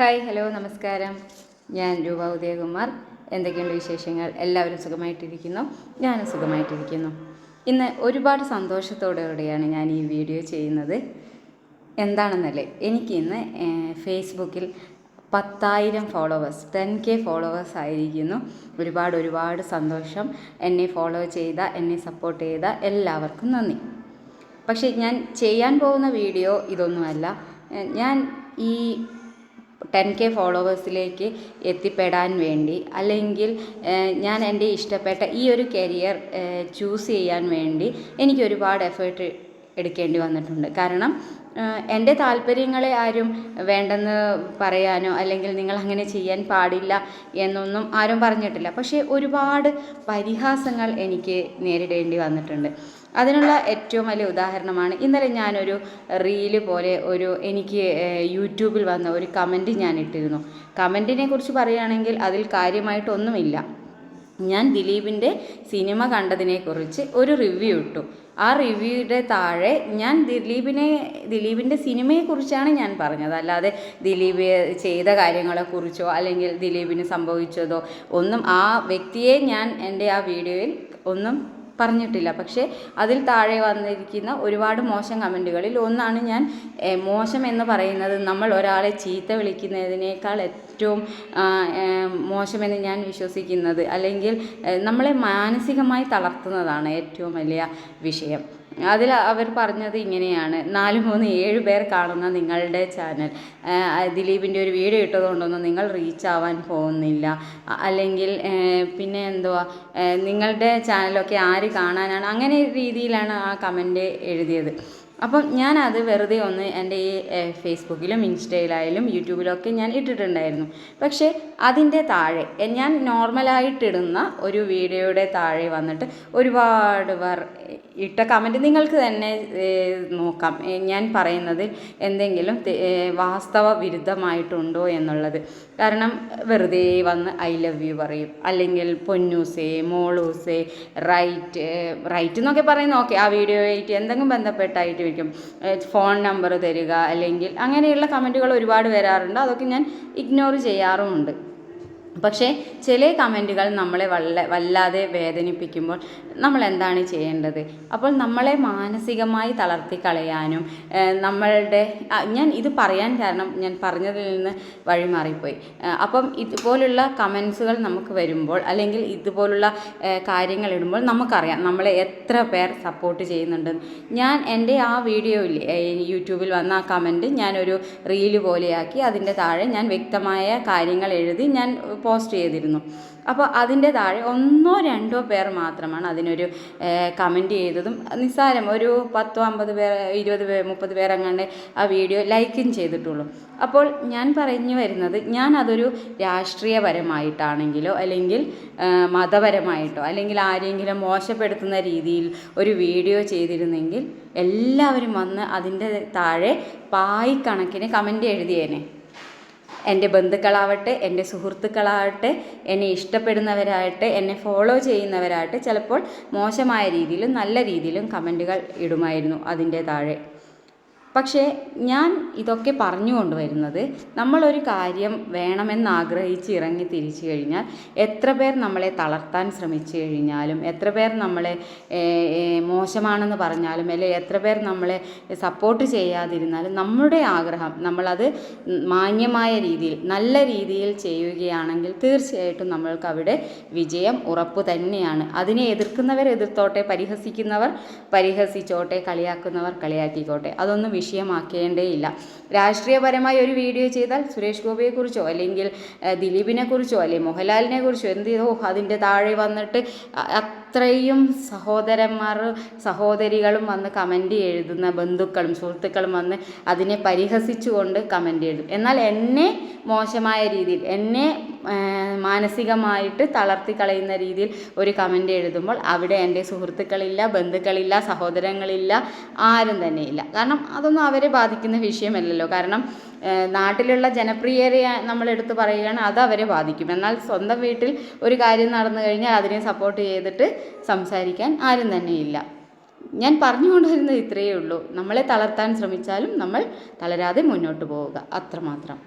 Hi hello നമസ്കാരം. ഞാൻ രൂപ ഉദയകുമാർ. എന്തൊക്കെയുണ്ട് വിശേഷങ്ങൾ? എല്ലാവരും സുഖമായിട്ടിരിക്കുന്നു? ഞാനും സുഖമായിട്ടിരിക്കുന്നു. ഇന്ന് ഒരുപാട് സന്തോഷത്തോടെ കൂടെയാണ് ഞാൻ ഈ വീഡിയോ ചെയ്യുന്നത്. എന്താണെന്നല്ലേ? എനിക്കിന്ന് ഫേസ്ബുക്കിൽ പത്തായിരം ഫോളോവേഴ്സ് ടെൻ കെ ഫോളോവേഴ്സ് ആയിരിക്കുന്നു. ഒരുപാട് ഒരുപാട് സന്തോഷം. എന്നെ ഫോളോ ചെയ്ത എന്നെ സപ്പോർട്ട് ചെയ്ത എല്ലാവർക്കും നന്ദി. പക്ഷേ ഞാൻ ചെയ്യാൻ പോകുന്ന വീഡിയോ ഇതൊന്നുമല്ല. ഞാൻ ഈ ടെൻ കെ ഫോളോവേഴ്സിലേക്ക് എത്തിപ്പെടാൻ വേണ്ടി അല്ലെങ്കിൽ ഞാൻ എന്റെ ഇഷ്ടപ്പെട്ട ഈ ഒരു കരിയർ ചൂസ് ചെയ്യാൻ വേണ്ടി എനിക്ക് ഒരുപാട് എഫേർട്ട് എടുക്കേണ്ടി വന്നിട്ടുണ്ട്. കാരണം എന്റെ താല്പര്യങ്ങളെ ആരും വേണ്ടെന്ന് പറയാനോ അല്ലെങ്കിൽ നിങ്ങൾ അങ്ങനെ ചെയ്യാൻ പാടില്ല എന്നൊന്നും ആരും പറഞ്ഞിട്ടില്ല. പക്ഷേ ഒരുപാട് പരിഹാസങ്ങൾ എനിക്ക് നേരിടേണ്ടി വന്നിട്ടുണ്ട്. അതിനുള്ള ഏറ്റവും വലിയ ഉദാഹരണമാണ് ഇന്നലെ ഞാനൊരു റീൽ പോലെ ഒരു എനിക്ക് യൂട്യൂബിൽ വന്ന ഒരു കമന്റ് ഞാൻ ഇട്ടിരുന്നു. കമന്റിനെ കുറിച്ച് പറയുകയാണെങ്കിൽ അതിൽ കാര്യമായിട്ടൊന്നുമില്ല. ഞാൻ ദിലീപിന്റെ സിനിമ കണ്ടതിനെക്കുറിച്ച് ഒരു റിവ്യൂ ഇട്ടു. ആ റിവ്യൂയുടെ താഴെ ഞാൻ ദിലീപിനെ ദിലീപിന്റെ സിനിമയെക്കുറിച്ചാണ് ഞാൻ പറഞ്ഞത്. അല്ലാതെ ദിലീപ് ചെയ്ത കാര്യങ്ങളെക്കുറിച്ചോ അല്ലെങ്കിൽ ദിലീപിന് സംഭവിച്ചതോ ഒന്നും ആ വ്യക്തിയെ ഞാൻ എന്റെ ആ വീഡിയോയിൽ ഒന്നും പറഞ്ഞിട്ടില്ല. പക്ഷേ അതിൽ താഴെ വന്നിരിക്കുന്ന ഒരുപാട് മോശം കമന്റുകളിൽ ഒന്നാണ് ഞാൻ മോശം എന്ന് പറയുന്നത് നമ്മൾ ഒരാളെ ചീത്ത വിളിക്കുന്നതിനേക്കാൾ ഏറ്റവും മോശമെന്ന് ഞാൻ വിശ്വസിക്കുന്നത് അല്ലെങ്കിൽ നമ്മളെ മാനസികമായി തളർത്തുന്നതാണ് ഏറ്റവും വലിയ വിഷയം. അതിൽ അവർ പറഞ്ഞത് ഇങ്ങനെയാണ്. നാല് മൂന്ന് ഏഴ് പേർ കാണുന്ന നിങ്ങളുടെ ചാനൽ. ദിലീപിന്റെ ഒരു വീഡിയോ ഇട്ടതുകൊണ്ടൊന്നും നിങ്ങൾ റീച്ച് ആവാൻ പോകുന്നില്ല. അല്ലെങ്കിൽ പിന്നെ എന്തുവാ? നിങ്ങളുടെ ചാനലൊക്കെ ആര് കാണാനാണ്? അങ്ങനെ രീതിയിലാണ് ആ കമന്റ് എഴുതിയത്. അപ്പം ഞാനത് വെറുതെ ഒന്ന് എന്റെ ഈ ഫേസ്ബുക്കിലും ഇൻസ്റ്റയിലായാലും യൂട്യൂബിലൊക്കെ ഞാൻ ഇട്ടിട്ടുണ്ടായിരുന്നു. പക്ഷേ അതിന്റെ താഴെ ഞാൻ നോർമലായിട്ടിടുന്ന ഒരു വീഡിയോയുടെ താഴെ വന്നിട്ട് ഒരുപാട് പേർ ഇട്ട കമന്റ് നിങ്ങൾക്ക് തന്നെ നോക്കാം. ഞാൻ പറയുന്നത് എന്തെങ്കിലും വാസ്തവ വിരുദ്ധമായിട്ടുണ്ടോ എന്നുള്ളത്. കാരണം വെറുതെ വന്ന് ഐ ലവ് യു പറയും. അല്ലെങ്കിൽ പൊന്നൂസേ മോളൂസേ റൈറ്റ് റൈറ്റ് എന്നൊക്കെ പറയുന്ന ഓക്കെ ആ വീഡിയോ ആയിട്ട് എന്തെങ്കിലും ബന്ധപ്പെട്ടായിട്ട് വയ്ക്കും ഫോൺ നമ്പർ തരിക അല്ലെങ്കിൽ അങ്ങനെയുള്ള കമന്റുകൾ ഒരുപാട് വരാറുണ്ട്. അതൊക്കെ ഞാൻ ഇഗ്നോർ ചെയ്യാറുമുണ്ട്. പക്ഷേ ചില കമന്റുകൾ നമ്മളെ വല്ല വല്ലാതെ വേദനിപ്പിക്കുമ്പോൾ നമ്മൾ എന്താണ് ചെയ്യേണ്ടത്? അപ്പോൾ നമ്മളെ മാനസികമായി തളർത്തി കളയാനും നമ്മളുടെ ഞാൻ ഇത് പറയാൻ കാരണം ഞാൻ പറഞ്ഞതിൽ നിന്ന് വഴിമാറിപ്പോയി. അപ്പം ഇതുപോലുള്ള കമൻസുകൾ നമുക്ക് വരുമ്പോൾ അല്ലെങ്കിൽ ഇതുപോലുള്ള കാര്യങ്ങൾ ഇടുമ്പോൾ നമുക്കറിയാം നമ്മളെ എത്ര പേർ സപ്പോർട്ട് ചെയ്യുന്നുണ്ട്. ഞാൻ എന്റെ ആ വീഡിയോയിൽ യൂട്യൂബിൽ വന്ന ആ കമന്റ് ഞാനൊരു റീൽ പോലെയാക്കി അതിന്റെ താഴെ ഞാൻ വ്യക്തമായ കാര്യങ്ങൾ എഴുതി ഞാൻ പോസ്റ്റ് ചെയ്തിരുന്നു. അപ്പോൾ അതിന്റെ താഴെ ഒന്നോ രണ്ടോ പേർ മാത്രമാണ് അതിനൊരു കമന്റ് ചെയ്തതും. നിസ്സാരം ഒരു പത്തോ അമ്പത് പേർ ഇരുപത് പേർ മുപ്പത് പേർ അങ്ങാണ്ട് ആ വീഡിയോ ലൈക്കും ചെയ്തിട്ടുള്ളൂ. അപ്പോൾ ഞാൻ പറഞ്ഞു വരുന്നത് ഞാൻ അതൊരു രാഷ്ട്രീയപരമായിട്ടാണെങ്കിലോ അല്ലെങ്കിൽ മതപരമായിട്ടോ അല്ലെങ്കിൽ ആരെങ്കിലും മോശപ്പെടുത്തുന്ന രീതിയിൽ ഒരു വീഡിയോ ചെയ്തിരുന്നെങ്കിൽ എല്ലാവരും വന്ന് അതിന്റെ താഴെ പായിക്കണക്കിന് കമന്റ് എഴുതിയേനെ. എന്റെ ബന്ധുക്കളാവട്ടെ എന്റെ സുഹൃത്തുക്കളാവട്ടെ എന്നെ ഇഷ്ടപ്പെടുന്നവരാകട്ടെ എന്നെ ഫോളോ ചെയ്യുന്നവരാകട്ടെ ചിലപ്പോൾ മോശമായ രീതിയിലും നല്ല രീതിയിലും കമന്റുകൾ ഇടുമായിരുന്നു അതിന്റെ താഴെ. പക്ഷേ ഞാൻ ഇതൊക്കെ പറഞ്ഞു കൊണ്ടുവരുന്നത് നമ്മളൊരു കാര്യം വേണമെന്ന് ആഗ്രഹിച്ച് ഇറങ്ങി തിരിച്ചു കഴിഞ്ഞാൽ എത്ര പേർ നമ്മളെ തളർത്താൻ ശ്രമിച്ചു കഴിഞ്ഞാലും എത്ര പേർ നമ്മളെ മോശമാണെന്ന് പറഞ്ഞാലും അല്ലെങ്കിൽ എത്ര പേർ നമ്മളെ സപ്പോർട്ട് ചെയ്യാതിരുന്നാലും നമ്മുടെ ആഗ്രഹം നമ്മളത് മാന്യമായ രീതിയിൽ നല്ല രീതിയിൽ ചെയ്യുകയാണെങ്കിൽ തീർച്ചയായിട്ടും നമ്മൾക്ക് അവിടെ വിജയം ഉറപ്പ് തന്നെയാണ്. അതിനെ എതിർക്കുന്നവർ എതിർത്തോട്ടെ പരിഹസിക്കുന്നവർ പരിഹസിച്ചോട്ടെ കളിയാക്കുന്നവർ കളിയാക്കിക്കോട്ടെ. അതൊന്നും വിഷയമാക്കേണ്ടേയില്ല. രാഷ്ട്രീയപരമായി ഒരു വീഡിയോ ചെയ്താൽ സുരേഷ് ഗോപിയെക്കുറിച്ചോ അല്ലെങ്കിൽ ദിലീപിനെക്കുറിച്ചോ അല്ലെങ്കിൽ മോഹൻലാലിനെക്കുറിച്ചോ എന്ത് ചെയ്തോ അതിന്റെ താഴെ വന്നിട്ട് അത്രയും സഹോദരന്മാർ സഹോദരികളും വന്ന് കമന്റ് എഴുതുന്ന ബന്ധുക്കളും സുഹൃത്തുക്കളും വന്ന് അതിനെ പരിഹസിച്ചുകൊണ്ട് കമന്റ് എഴുതും. എന്നാൽ എന്നെ മോശമായ രീതിയിൽ എന്നെ മാനസികമായിട്ട് തളർത്തി കളയുന്ന രീതിയിൽ ഒരു കമന്റ് എഴുതുമ്പോൾ അവിടെ എന്റെ സുഹൃത്തുക്കളില്ല ബന്ധുക്കളില്ല സഹോദരങ്ങളില്ല ആരും തന്നെ ഇല്ല കാരണം അതൊന്നും അവരെ ബാധിക്കുന്ന വിഷയമല്ലല്ലോ. കാരണം നാട്ടിലുള്ള ജനപ്രിയരെ നമ്മൾ എടുത്ത് പറയുകയാണ് അത് അവരെ ബാധിക്കും. എന്നാൽ സ്വന്തം വീട്ടിൽ ഒരു കാര്യം നടന്നു കഴിഞ്ഞാൽ അതിനെ സപ്പോർട്ട് ചെയ്തിട്ട് സംസാരിക്കാൻ ആരും തന്നെ ഇല്ല ഞാൻ പറഞ്ഞുകൊണ്ടുവരുന്നത് ഇത്രയേ ഉള്ളൂ. നമ്മളെ തളർത്താൻ ശ്രമിച്ചാലും നമ്മൾ തളരാതെ മുന്നോട്ട് പോവുക. അത്രമാത്രം.